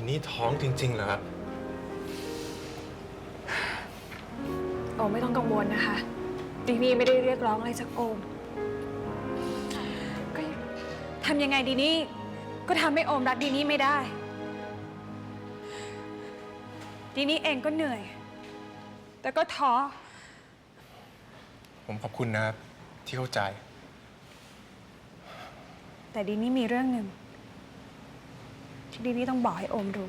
ทีนี้ท้องจริงๆเหรอครับ โอมไม่ต้องกังวลนะคะดีนี่ไม่ได้เรียกร้องอะไรจากโอม ก็ทำยังไงดีนี่ ก็ทำให้โอมรักดีนี่ไม่ได้ ดีนี่เองก็เหนื่อย แต่ก็ท้อ ผมขอบคุณนะครับ ที่เข้าใจ แต่ดีนี่มีเรื่องหนึ่ง ที่ดีนี่ต้องบอกให้โอมรู้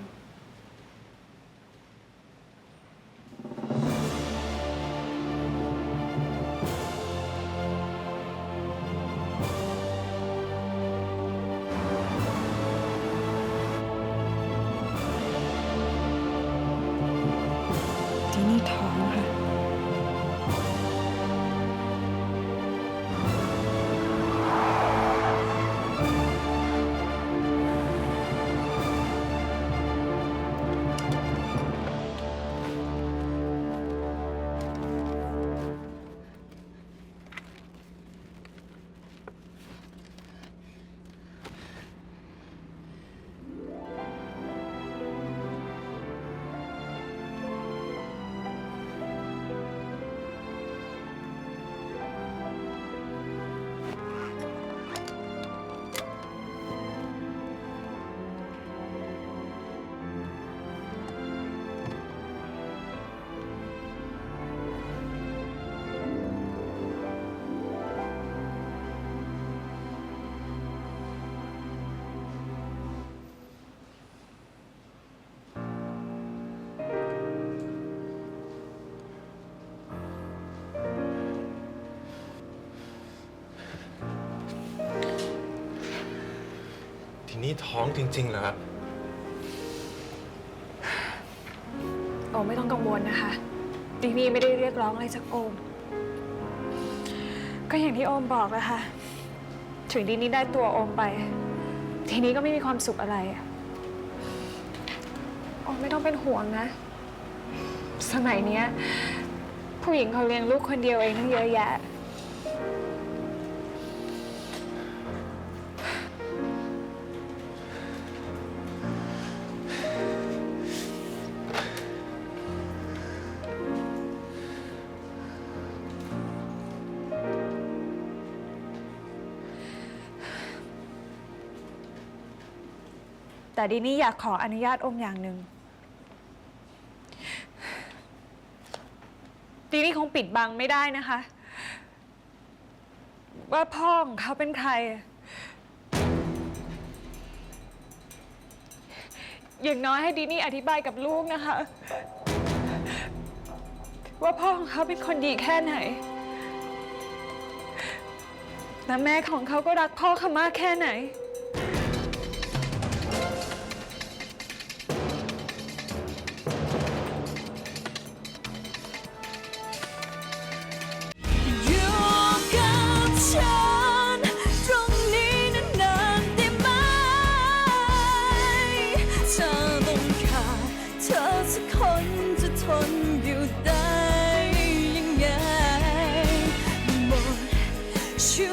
นี้ท้องจริง ๆ เหรอครับ โอมไม่ต้องกังวลนะคะดีนี่ไม่ได้เรียกร้องอะไรจากโอม ก็อย่างที่โอมบอกนะคะถึงดีนี่ได้ตัวโอมไป ทีนี้ก็ไม่มีความสุขอะไรอะโอมไม่ต้องเป็นห่วงนะ สมัยเนี้ย ผู้หญิงเขาเลี้ยงลูกคนเดียวเองทั้งเยอะแยะ แต่ดีนี่อยากขออนุญาตโอมอย่างหนึ่งดีนี่คงปิดบังไม่ได้นะคะ ว่าพ่อของเขาเป็นใคร อย่างน้อยให้ดีนี่อธิบายกับลูกนะคะ ว่าพ่อของเขาเป็นคนดีแค่ไหนและแม่ของเขาก็รักพ่อเขามากแค่ไหน จะทนอยู่ได้ยังไงหมดชี